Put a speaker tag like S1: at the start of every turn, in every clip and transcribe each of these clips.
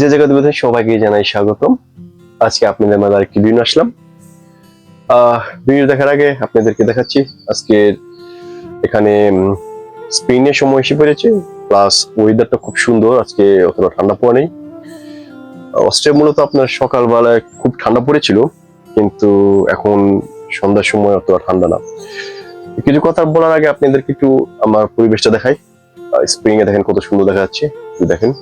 S1: যে জায়গা দেবে সবাইকে জানাই স্বাগতম। আজকে আপনাদের মাঝে আরেকটি ভিডিও আসলাম। ভিডিও দেখার আগে আপনাদেরকে দেখাচ্ছি আজকে এখানে উম, স্পেনের সময় এসে পড়েছে প্লাস ওয়েদারটা খুব সুন্দর আজকে অতটা ঠান্ডা পড়ে নেই। অস্ট্রেলিয়া মূলত আপনার সকালবেলায় খুব ঠান্ডা পড়েছিল কিন্তু এখন সন্ধ্যার সময় অতটা ঠান্ডা না। কিছু কথা বলার আগে আপনাদেরকে একটু আমার পরিবেশটা দেখাই। স্প্রিং এ দেখেন কত সুন্দর দেখা যাচ্ছে দেখেন।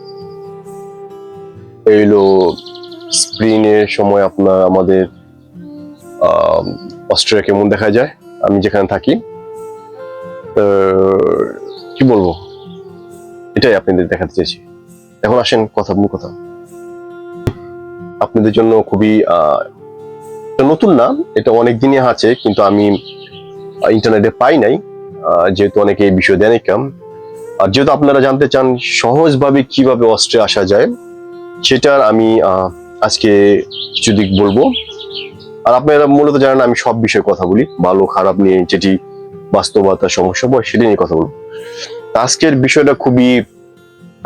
S1: এইলো স্প্রিং সময় আপনার আমাদের অস্ট্রেলিয়া কেমন দেখা যায়? আমি যেখানে থাকি। কি বলব? এটাই আপনাদের দেখাতে চেয়েছি এখন আসেন কথা, মূল কথা। আপনাদের জন্য খুবই নতুন না, এটা অনেক দিনই আছে, কিন্তু আমি ইন্টারনেটে পাই নাই। যেহেতু অনেকে এই বিষয় দেয় কাম আর যেহেতু আপনারা জানতে চান সহজভাবে কীভাবে অস্ট্রে আসা যায় সেটার আমি আজকে কিছু দিক বলব। আর আপনারা মূলত জানেন আমি সব বিষয়ে কথা বলি, ভালো, খারাপ নিয়ে যেটি বাস্তবতা, সমস্যা, বয় সেটি নিয়ে কথা বলব। আজকের বিষয়টা খুবই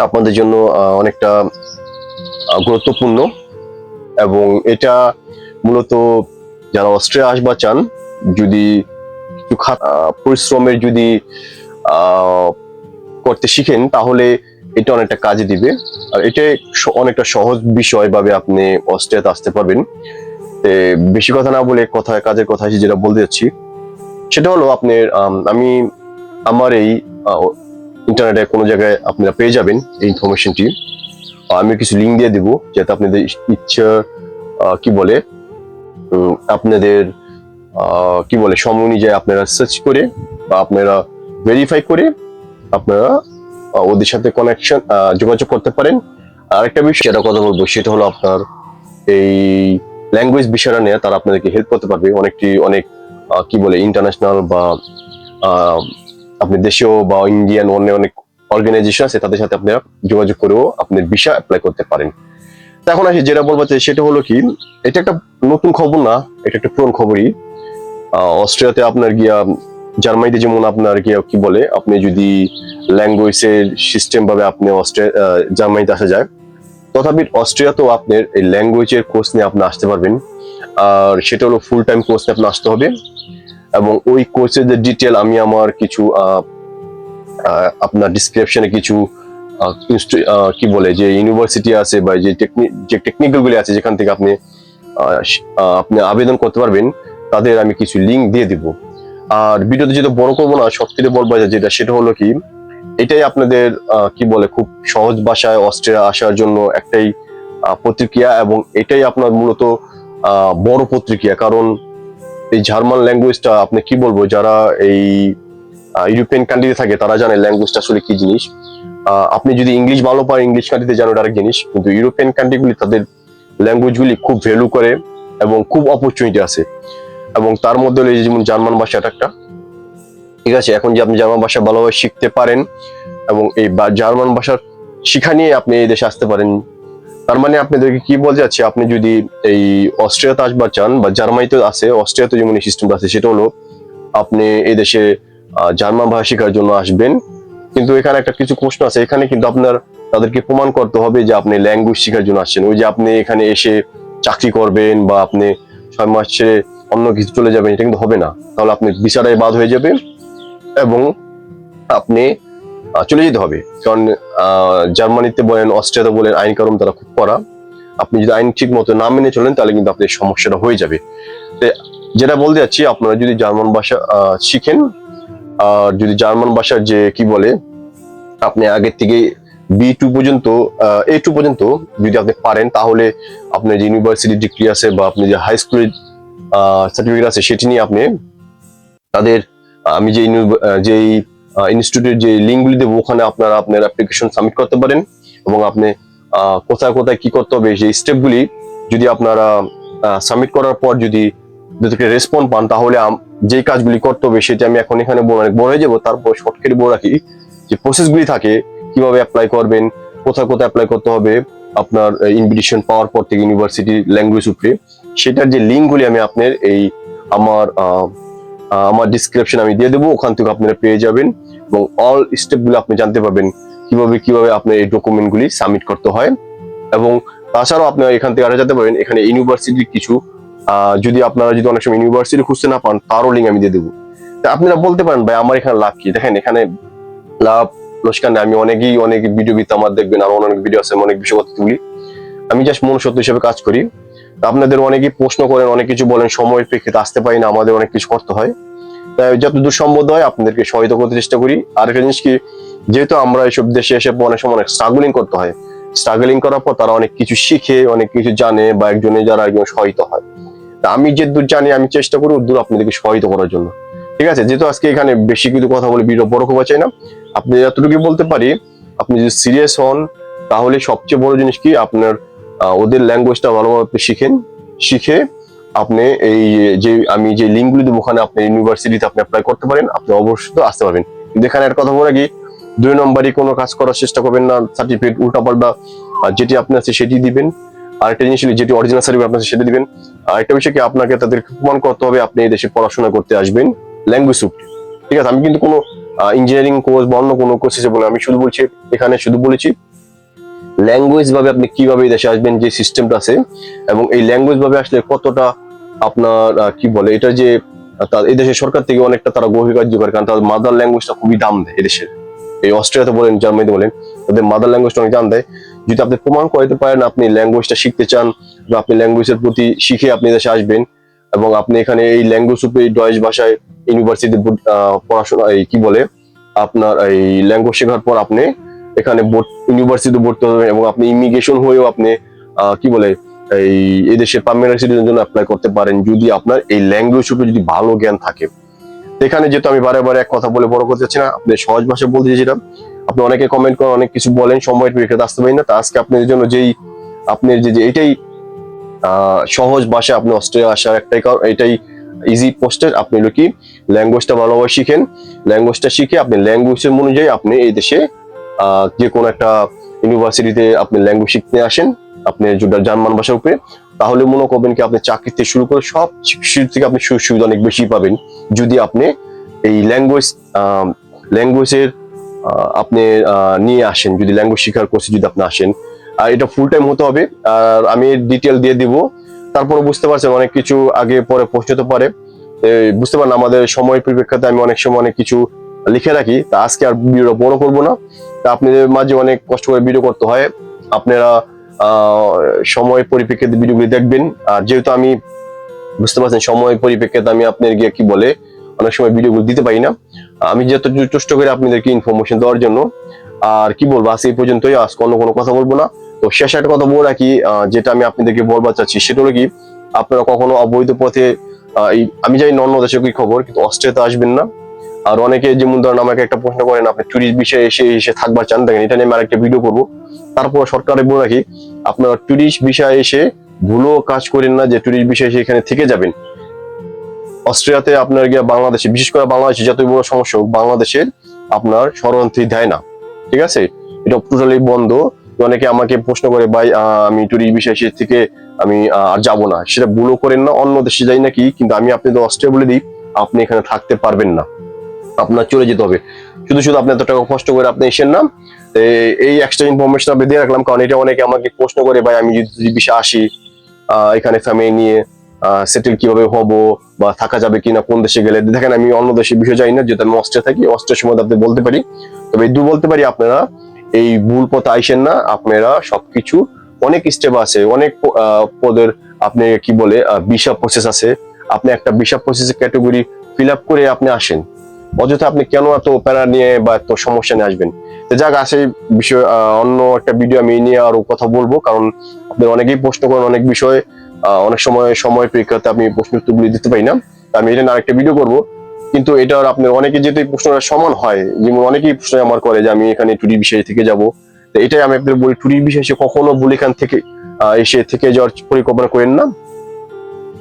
S1: আপনাদের জন্য অনেকটা গুরুত্বপূর্ণ এবং এটা মূলত যারা অস্ট্রেলিয়া আসবা চান, যদি পরিশ্রমের যদি করতে শিখেন, তাহলে এটা অনেকটা কাজে দিবে। আর এটা অনেকটা সহজ বিষয় ভাবে আপনি অস্ট্রেলিয়াতে আসতে পারবেন। বেশি কথা না বলে কথায় কাজের কথা যেটা বলতে যাচ্ছি, সেটা হলো আপনার, আমি আমার এই ইন্টারনেটে কোনো জায়গায় আপনারা পেয়ে যাবেন এই ইনফরমেশনটি আমি কিছু লিঙ্ক দিয়ে দিব, যাতে আপনাদের ইচ্ছা কি বলে আপনাদের কি বলে, সময় অনুযায়ী আপনারা সার্চ করে বা আপনারা ভেরিফাই করে আপনারা ওদের সাথে কানেকশন যোগাযোগ করতে পারেন। আর একটা বিষয়, যেটা কথা বলব, সেটা হলো আপনার এই ল্যাঙ্গুয়েজ বিষয়টা নিয়ে তারা আপনাদেরকে হেল্প করতে পারবে। অনেকটি, অনেক কি বলে ইন্টারন্যাশনাল বা আপনি দেশীয় বা ইন্ডিয়ান অন্য অনেক অর্গানাইজেশন আছে, তাদের সাথে আপনারা যোগাযোগ করেও আপনি ভিসা অ্যাপ্লাই করতে পারেন। এখন আসি, যেটা বলব সেটা হলো কি, এটা একটা নতুন খবর না, এটা একটা পুরনো খবরই। অস্ট্রেলিয়াতে আপনার গিয়া জার্মানিতে যেমন আপনার গিয়া কি বলে, আপনি যদি ল্যাঙ্গুয়েজের সিস্টেম ভাবে আপনি জার্মানিতে আসা যায়, তথাপি অস্ট্রিয়াতেও আপনার এই ল্যাঙ্গুয়েজের কোর্স নিয়ে আপনি আসতে পারবেন। আর সেটা হলো ফুল টাইম কোর্স নিয়ে আপনি আসতে হবে। এবং ওই কোর্সের ডিটেল আমি আমার কিছু আপনার ডিসক্রিপশনে কিছু কি বলে, যে ইউনিভার্সিটি আছে বা যে যে টেকনিক্যাল গুলি আছে যেখান থেকে আপনি আপনি আবেদন করতে পারবেন, তাদের আমি কিছু লিঙ্ক দিয়ে দিব। আর ভিডিওতে যেটা বড় করব না থেকে বলব যেটা, সেটা হলো কি, এটাই আপনাদের কি বলে, খুব সহজ ভাষায় অস্ট্রেলিয়া আসার জন্য একটাই প্রতিক্রিয়া এবং এটাই আপনার মূলত বড় প্রতিক্রিয়া। কারণ এই জার্মান ল্যাঙ্গুয়েজটা, আপনি কি বলব, যারা এই ইউরোপিয়ান কান্ট্রিতে থাকে, তারা জানে ল্যাঙ্গুয়েজটা আসলে কি জিনিস। আপনি যদি ইংলিশ ভালো পারেন ইংলিশ কান্ট্রিতে জানো আরেক জিনিস, কিন্তু ইউরোপিয়ান কান্ট্রিগুলি তাদের ল্যাঙ্গুয়েজগুলি খুব ভ্যালু করে এবং খুব অপরচুনিটি আছে। এবং তার মধ্যে যে যেমন জার্মান ভাষাটা একটা। ঠিক আছে, এখন যে আপনি জার্মান ভাষা ভালোভাবে শিখতে পারেন এবং এই জার্মান ভাষার শিখা নিয়ে আপনি এই দেশে আসতে পারেন। তার মানে আপনাদেরকে কি বলতে যাচ্ছে আপনি যদি এই অস্ট্রিয়াতে আসবার চান বা জার্মানিতে আছে, অস্ট্রিয়াতে যেমন সিস্টেমটা আছে, সেটা হলো আপনি এই দেশে জার্মান ভাষা শেখার জন্য আসবেন। কিন্তু এখানে একটা কিছু প্রশ্ন আছে, এখানে কিন্তু আপনার, তাদেরকে প্রমাণ করতে হবে যে আপনি ল্যাঙ্গুয়েজ শেখার জন্য আসছেন। ওই যে আপনি এখানে এসে চাকরি করবেন বা আপনি ছয় মাস অন্য কিছু চলে যাবেন এটা কিন্তু হবে না। তাহলে আপনি বিচারায় বাদ হয়ে যাবে এবং আপনি চলে যেতে হবে। কারণ জার্মানিতে বলেন অস্ট্রিয়াতে বলেন আইন কারণ তারা খুব করা আপনি যদি আইন ঠিক মতো না মেনে চলেন, তাহলে কিন্তু আপনার সমস্যাটা হয়ে যাবে। যেটা বলতে যাচ্ছি, আপনারা যদি জার্মান ভাষা শিখেন, আর যদি জার্মান ভাষার যে, কি বলে, আপনি আগের থেকে বি টু পর্যন্ত এ টু পর্যন্ত যদি আপনি পারেন, তাহলে আপনার যে ইউনিভার্সিটি ডিগ্রি আছে বা আপনি যে হাই স্কুলের সার্টিফিকেট আছে, সেটি নিয়ে আপনি তাদের, আমি যে যেই ইনস্টিটিউটের যে লিঙ্কগুলি দেবো, ওখানে আপনারা আপনার অ্যাপ্লিকেশন সাবমিট করতে পারেন এবং আপনি কোথায় কোথায় কি করতে হবে, সেই স্টেপগুলি যদি আপনারা সাবমিট করার পর যদি যদি রেসপন্স পান, তাহলে যে কাজগুলি করতে হবে, সেটা আমি এখন এখানে অনেক বড় হয়ে যাব তারপর শর্টকাট বলে রাখি যে প্রসেসগুলি থাকে, কীভাবে অ্যাপ্লাই করবেন, কোথায় কোথায় অ্যাপ্লাই করতে হবে, আপনার ইনভিটেশন পাওয়ার পর থেকে ইউনিভার্সিটি ল্যাঙ্গুয়েজ উপরে। সেটার যে লিঙ্কগুলি আমি আপনার এই আমার আমার ডিসক্রিপশন আমি দিয়ে দেবো, ওখান থেকে আপনারা পেয়ে যাবেন এবং অল স্টেপগুলো আপনি জানতে পারবেন কীভাবে কীভাবে আপনার এই ডকুমেন্টগুলি সাবমিট করতে হয় এবং তাছাড়াও আপনারা এখান থেকে আরও যেতে পারেন এখানে ইউনিভার্সিটির কিছু যদি আপনারা যদি অনেক সময় ইউনিভার্সিটি খুঁজতে না পান, তারও লিঙ্ক আমি দিয়ে দেবো। তা আপনারা বলতে পারেন, ভাই, আমার এখানে লাভ কি? দেখেন, এখানে লাভ লোসকান আমি অনেকেই, অনেক ভিডিও বিতে আমার দেখবেন, আর অনেক ভিডিও আছে, অনেক বিষয় তুলি আমি জাস্ট মনুষ্যত্ব হিসেবে কাজ করি। আপনাদের অনেকেই প্রশ্ন করেন, অনেক কিছু বলেন, সময়ের প্রেক্ষিতে আসতে পারি না, আমাদের অনেক কিছু করতে হয়। তাই যতদূর সম্ভব হয় আপনাদেরকে সহায়তা করতে চেষ্টা করি। আর একটা জিনিস কি, যেহেতু আমরা দেশে এসে অনেক সময় অনেক স্ট্রাগলিং করতে হয় স্ট্রাগলিং করার পর তারা অনেক কিছু শিখে, অনেক কিছু জানে বা একজনে যারা একজন সহায়তা হয়। তা আমি যে দূর জানি, আমি চেষ্টা করি দূর আপনাদেরকে সহায়তা করার জন্য। ঠিক আছে? যেহেতু আজকে এখানে বেশি কিছু কথা বলে ভিডিও বড় করা চাই না, আপনি যতটুকু বলতে পারি, আপনি যদি সিরিয়াস হন, তাহলে সবচেয়ে বড় জিনিস কি, আপনার ওদের ল্যাঙ্গুয়েজটা ভালোভাবে আপনি শিখেন। শিখে আপনি এই যে, আমি যে লিঙ্কগুলি দেবো ওখানে আপনি ইউনিভার্সিটিতে আপনি অ্যাপ্লাই করতে পারেন, আপনি অবশ্যই আসতে পারবেন। কিন্তু এখানে একটা কথা বলে কি দুই নম্বরই কোনো কাজ করার চেষ্টা করবেন না সার্টিফিকেট উল্টাপাল্টা যেটি আপনি আছে সেটি দিবেন। আর একটা জিনিস যেটি অরিজিনাল সার্টিফিকেট আপনার সেটা দিবেন। আর একটা বিষয় কি, আপনাকে তাদের প্রমাণ করতে হবে আপনি এই দেশে পড়াশোনা করতে আসবেন ল্যাঙ্গুয়েজ সুপ্ট ঠিক আছে, আমি কিন্তু কোনো ইঞ্জিনিয়ারিং কোর্স বা অন্য কোনো কোর্স হিসেবে বলে, আমি শুধু বলছি, এখানে শুধু বলেছি ল্যাঙ্গুয়েজ ভাবে আপনি কীভাবে দেশে আসবেন, যে সিস্টেমটা আছে, এবং এই ল্যাঙ্গুয়েজ ভাবে আসলে কতটা আপনার কি বলে এটা যে এই দেশের সরকার থেকে অনেকটা তারা গভীর কার্য করে কারণ তাদের মাদার ল্যাঙ্গুয়েজটা খুবই দাম দেয় এদেশের এই অস্ট্রেলিয়াতে বলেন, জার্মানিতে বলেন, তাদের মাদার ল্যাঙ্গুয়েজটা অনেক দাম দেয়। যদি আপনি প্রমাণ করতে পারেন, আপনি ল্যাঙ্গুয়েজটা শিখতে চান, বা আপনি ল্যাঙ্গুয়েজের প্রতি শিখে আপনি দেশে আসবেন, এবং আপনি এখানে এই ল্যাঙ্গুয়েজ উপরে ডয়েজ ভাষায় ইউনিভার্সিটি পড়াশোনা, এই কি বলে, আপনার এই ল্যাঙ্গুয়েজ শেখার পর আপনি এখানে ইউনিভার্সিটি ভর্তি হবেন এবং আপনি ইমিগ্রেশন হয়েও আপনি কি বলে, এই দেশের পার্মানেন্ট সিটিজেন জন্য অ্যাপ্লাই করতে পারেন যদি আপনার এই ল্যাঙ্গুয়েজ উপরে যদি ভালো জ্ঞান থাকে। এখানে যেহেতু আমি বারে বারে এক কথা বলে বড় করতে চাচ্ছি না, আপনি সহজ ভাষায় বলতে চাইছিলাম। আপনি অনেকে কমেন্ট করেন, অনেক কিছু বলেন সময়ের পরীক্ষাতে আসতে পারি না। তা আজকে আপনাদের জন্য যেই আপনার যে এটাই সহজ ভাষা আপনি অস্ট্রেলিয়া আসার একটাই কারণ, এটাই ইজি পোস্টের আপনি কি ল্যাঙ্গুয়েজটা ভালোভাবে শিখেন। ল্যাঙ্গুয়েজটা শিখে আপনি ল্যাঙ্গুয়েজের অনুযায়ী আপনি এই দেশে যে কোনো একটা ইউনিভার্সিটিতে আপনি ল্যাঙ্গুয়েজ শিখতে আসেন, আপনি যেটা জার্মান ভাষার উপরে, তাহলে মনে করবেন কি আপনি চাকরি থেকে শুরু করে সব কিছু থেকে আপনি সুযোগ সুবিধা অনেক বেশি পাবেন। যদি আপনি এই ল্যাঙ্গুয়েজ ল্যাঙ্গুয়েজের আপনি নিয়ে আসেন, যদি ল্যাঙ্গুয়েজ শিখার কোর্সে যদি আপনি আসেন, আর এটা ফুল টাইম হতে হবে, আর আমি ডিটেল দিয়ে দিব। তারপরে বুঝতে পারছেন অনেক কিছু আগে পরে হতে পারে। বুঝতে পারেন আমাদের সময় পরিপ্রেক্ষিতে আমি অনেক সময় অনেক কিছু লিখে রাখি, তা আজকে আর বড় করব না। আপনাদের মাঝে অনেক কষ্ট করে ভিডিও করতে হয়। আপনারা সময় পরিপ্রেক্ষিতে ভিডিওগুলি দেখবেন। আর যেহেতু আমি, বুঝতে পারছেন, সময় পরিপ্রেক্ষিতে আমি আপনার গিয়ে কি বলে, অনেক সময় ভিডিওগুলো দিতে পারি না। আমি যত চেষ্টা করি আপনাদেরকে ইনফরমেশন দেওয়ার জন্য। আর কি বলব, আজ এই পর্যন্তই, আজকে অন্য কোনো কথা বলব না। তো শেষ একটা কথা বলে রাখি যেটা আমি আপনাদেরকে বলবার চাচ্ছি, সেটা হলো কি, আপনারা কখনো অবৈধ পথে আমি জানি অন্য দেশে কি খবর, কিন্তু অস্ট্রেলিয়াতে আসবেন না। আর অনেকে যেমন ধরেন আমাকে একটা প্রশ্ন করেন, আপনি টুরিস্ট বিষয়ে এসে এসে থাকবার চান? দেখেন, এটা নিয়ে আমি আরেকটা ভিডিও করব। তারপর সরকারে বলে রাখি, আপনারা টুরিস্ট বিষয়ে এসে ভুলো কাজ করেন না যে টুরিস্ট বিষয়ে এসে এখানে থেকে যাবেন। অস্ট্রেলিয়াতে আপনার গিয়ে বাংলাদেশে, বিশেষ করে বাংলাদেশে যতই বড় সমস্যা হোক, বাংলাদেশের আপনার শরণার্থী দেয় না। ঠিক আছে? এটা টোটালি বন্ধ। অনেকে আমাকে প্রশ্ন করে, ভাই আমি টুরিস্ট বিষয় সে থেকে আমি আর যাব না। সেটা ভুলও করেন না, অন্য দেশে যাই নাকি? কিন্তু আমি আপনি তো অস্ট্রেলিয়া বলে দিই, আপনি এখানে থাকতে পারবেন না। আপনার চলে যেতে হবে। শুধু শুধু আপনি এত টাকা কষ্ট করে আপনি এসেন না এই এক্সট্রা ইনফরমেশন আপনি দিয়ে রাখলাম, কারণ এটা অনেকে আমাকে প্রশ্ন করে, ভাই, আমি যদি বিষয়ে আসি এখানে ফ্যামিলি নিয়ে সেটেল কীভাবে হব বা থাকা যাবে কিনা, কোন দেশে গেলে? দেখেন, আমি অন্য দেশে বিষয় যাই না, যেহেতু আমি অস্ট্রিয়া থাকি, অস্ট্রিয়ার সময় আপনি বলতে পারি। তবে দু বলতে পারি, আপনারা এই ভুল পথে আইসেন না, আপনারা সবকিছু অনেক স্টেপ আছে, অনেক পদের আপনি কি বলে বিশা প্রসেস আছে। আপনি একটা বিশা প্রসেসের ক্যাটাগরি ফিল আপ করে আপনি আসেন। অযথা আপনি কেন এত প্যারা নিয়ে বা এত সমস্যা নিয়ে আসবেন? তো যাক আসে বিষয় অন্য একটা ভিডিও আমি নিয়ে আরও কথা বলব, কারণ আপনি অনেকেই প্রশ্ন করেন অনেক বিষয়ে অনেক সময় সময় প্রেক্ষিতে আমি প্রশ্ন উত্তরগুলি দিতে পারি না আমি এটা নিয়ে আরেকটা ভিডিও করব। কিন্তু এটার আপনার অনেকে যেহেতু প্রশ্নটা সমান হয়, যেমন অনেকেই প্রশ্ন আমার করে যে আমি এখানে টুরির বিষয় থেকে যাব। তো এটাই আমি আপনাদের বলি টুরির বিষয় কখনো বলে এখান থেকে এসে থেকে যাওয়ার পরিকল্পনা করেন না।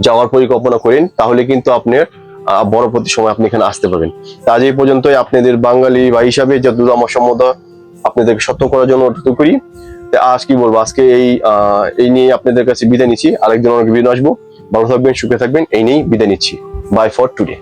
S1: যাওয়ার পরিকল্পনা করেন, তাহলে কিন্তু আপনার আহ, প্রতি সময় আপনি এখানে আসতে পারবেন। আজ এই পর্যন্তই। আপনাদের বাঙালি বা হিসাবে যতদূর আমার সম্মতা আপনাদেরকে সত্য করার জন্য অনুরোধ করি। আজ কি বলব? আজকে এই এই নিয়ে আপনাদের কাছে বিদায় নিচ্ছি। আরেকদিন অনেক বিদায় আসব। ভালো থাকবেন সুখে থাকবেন। এই নিয়েই বিদায় নিচ্ছি। By for today